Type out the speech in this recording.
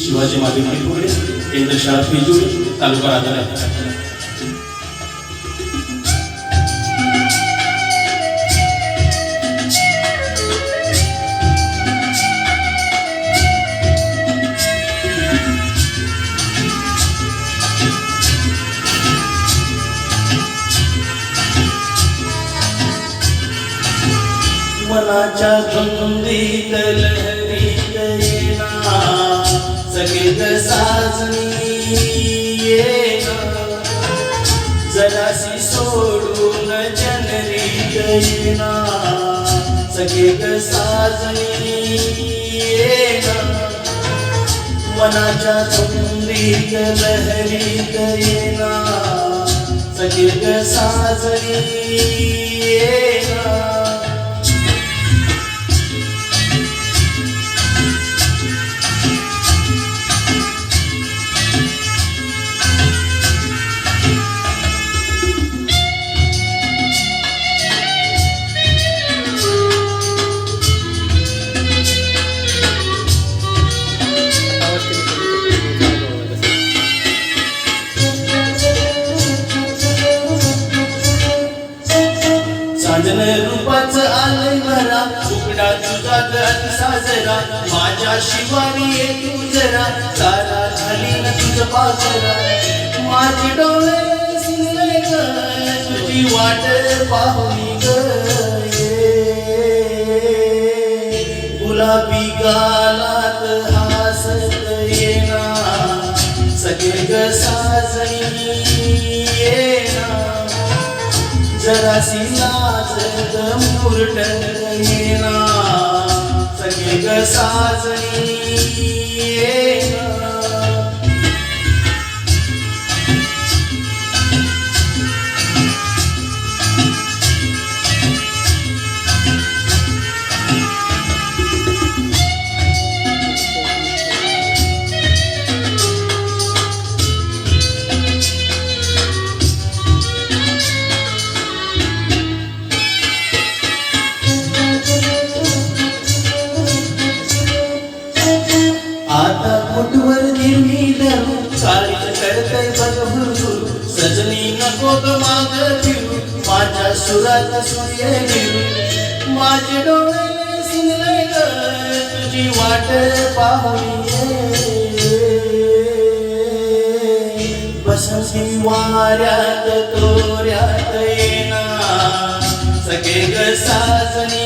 शिवाजी महादेव पुढे केंद्र शाळा फिजूर तालुका राजा मनाच्या धुंदीत लहरीत येना सगळीत साजणी ये जरासी सोडून जनरी येना सगळीत साजणी ये मनाच्या धुंदीत लहरीत येना सगळीत साजणी येना साजन रूपाच आलंय भरा उघडा तुझा गत साजरा. माझ्या शिवानी ये तू जरा. सारा झाली न तुझ पाजरा. माझे डोळे सिंगले ग तुझी वाट पाहुनी ग गुलाबी गालात हासत येना. सगळे ग साजणी येना. सिंगा लाज मुरट येना सगळे साजणी आता कुठवर निर्मी धरू चालीच करतय सजनी नको ग माग फिरू माझ्या सुरात सूर्य निरू माझे डोळे सिंगले ग. तुझी वाट पाहुणी बसंती वाऱ्यात तोऱ्यात येणार. सगळे ग साजणी